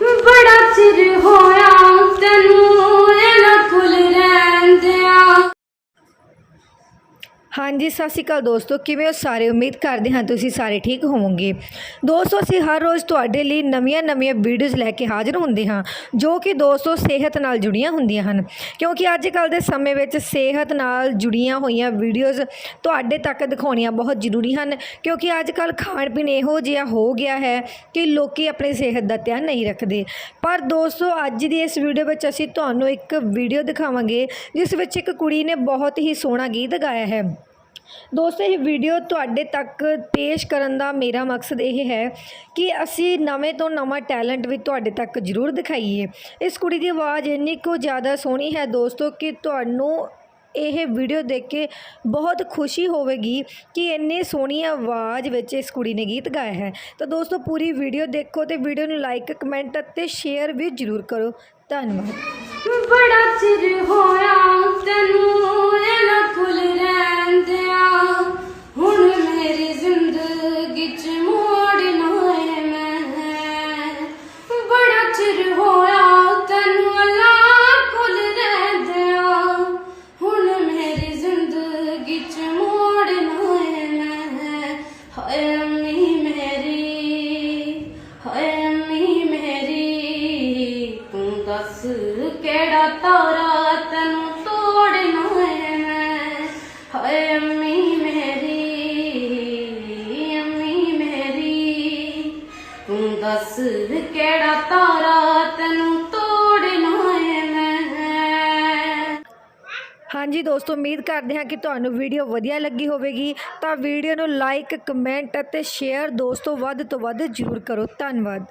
ਬੜਾ ਚਿਰ ਹੋਇਆ ਹਾਂਜੀ, ਸਤਿ ਸ਼੍ਰੀ ਅਕਾਲ ਦੋਸਤੋ, ਕਿਵੇਂ ਹੋ ਸਾਰੇ? ਉਮੀਦ ਕਰਦੇ ਹਾਂ ਤੁਸੀਂ ਸਾਰੇ ਠੀਕ ਹੋਵੋਗੇ। ਦੋਸਤੋ, ਅਸੀਂ ਹਰ ਰੋਜ਼ ਤੁਹਾਡੇ ਲਈ ਨਵੀਆਂ-ਨਵੀਆਂ ਵੀਡੀਓਜ਼ ਲੈ ਕੇ ਹਾਜ਼ਰ ਹੁੰਦੇ ਹਾਂ, ਜੋ ਕਿ ਦੋਸਤੋ ਸਿਹਤ ਨਾਲ ਜੁੜੀਆਂ ਹੁੰਦੀਆਂ ਹਨ। ਕਿਉਂਕਿ ਅੱਜ ਕੱਲ ਦੇ ਸਮੇਂ ਵਿੱਚ ਸਿਹਤ ਨਾਲ ਜੁੜੀਆਂ ਹੋਈਆਂ ਵੀਡੀਓਜ਼ ਤੁਹਾਡੇ ਤੱਕ ਦਿਖਾਉਣੀਆਂ ਬਹੁਤ ਜ਼ਰੂਰੀ ਹਨ, ਕਿਉਂਕਿ ਅੱਜ ਕੱਲ ਖਾਣ ਪੀਣ ਇਹੋ ਜਿਹਾ ਹੋ ਗਿਆ ਹੈ ਕਿ ਲੋਕੀ ਆਪਣੀ ਸਿਹਤ ਦਾ ਧਿਆਨ ਨਹੀਂ ਰੱਖਦੇ। ਪਰ ਦੋਸਤੋ, ਅੱਜ ਦੀ ਇਸ ਵੀਡੀਓ ਵਿੱਚ ਅਸੀਂ ਤੁਹਾਨੂੰ ਇੱਕ ਵੀਡੀਓ ਦਿਖਾਵਾਂਗੇ, ਜਿਸ ਵਿੱਚ ਇੱਕ ਕੁੜੀ ਨੇ ਬਹੁਤ ਹੀ ਸੋਹਣਾ ਗੀਤ ਗਾਇਆ ਹੈ। ਦੋਸਤੋ, ਇਹ ਵੀਡੀਓ ਤੁਹਾਡੇ ਤੱਕ ਪੇਸ਼ ਕਰਨ ਦਾ ਮੇਰਾ ਮਕਸਦ ਇਹ ਹੈ ਕਿ ਅਸੀਂ ਨਵੇਂ ਤੋਂ ਨਵਾਂ ਟੈਲੈਂਟ ਵੀ ਤੁਹਾਡੇ ਤੱਕ ਜ਼ਰੂਰ ਦਿਖਾਈਏ। ਇਸ ਕੁੜੀ ਦੀ ਆਵਾਜ਼ ਇੰਨੀ ਕੁ ਜ਼ਿਆਦਾ ਸੋਹਣੀ ਹੈ ਦੋਸਤੋ ਕਿ ਤੁਹਾਨੂੰ ਇਹ ਵੀਡੀਓ ਦੇਖ ਕੇ ਬਹੁਤ ਖੁਸ਼ੀ ਹੋਵੇਗੀ ਕਿ ਇੰਨੀ ਸੋਹਣੀ ਆਵਾਜ਼ ਵਿੱਚ ਇਸ ਕੁੜੀ ਨੇ ਗੀਤ ਗਾਇਆ ਹੈ। ਤਾਂ ਦੋਸਤੋ, ਪੂਰੀ ਵੀਡੀਓ ਦੇਖੋ ਤੇ ਵੀਡੀਓ ਨੂੰ ਲਾਈਕ ਕਮੈਂਟ ਅਤੇ ਸ਼ੇਅਰ ਵੀ ਜ਼ਰੂਰ ਕਰੋ। ਧੰਨਵਾਦ। ਬੜਾ ਬੜਾ ਹੋਇਆ ਤੈਨੂੰ ਅੱਲਾ ਕੋਲ ਰਹਿੰਦਿਆਂ ਹੁਣ ਮੇਰੀ ਜ਼ਿੰਦਗੀ ਚ ਮੋੜ ਨਾ ਏ ਮੈਂ। ਹਾਏ ਅੰਮੀ ਮੇਰੀ, ਹਾਏ ਅੰਮੀ ਮੇਰੀ, ਤੂੰ ਦੱਸ ਕਿਹੜਾ ਤਾਰਾ ਤੈਨੂੰ ਤੋੜਨਾ ਹੈ ਮੈਂ। ਹਾਏ ਅੰਮੀ ਮੇਰੀ ਅੰਮੀ ਮੇਰੀ, ਤੂੰ ਦੱਸ ਕਿਹੜਾ ਤਾਰਾ ਹਾਂਜੀ ਦੋਸਤੋ, ਉਮੀਦ ਕਰਦੇ ਹਾਂ ਕਿ ਤੁਹਾਨੂੰ ਵੀਡੀਓ ਵਧੀਆ ਲੱਗੀ ਹੋਵੇਗੀ। ਤਾਂ ਵੀਡੀਓ ਨੂੰ ਲਾਈਕ ਕਮੈਂਟ ਅਤੇ ਸ਼ੇਅਰ ਦੋਸਤੋ ਵੱਧ ਤੋਂ ਵੱਧ ਜ਼ਰੂਰ ਕਰੋ। ਧੰਨਵਾਦ।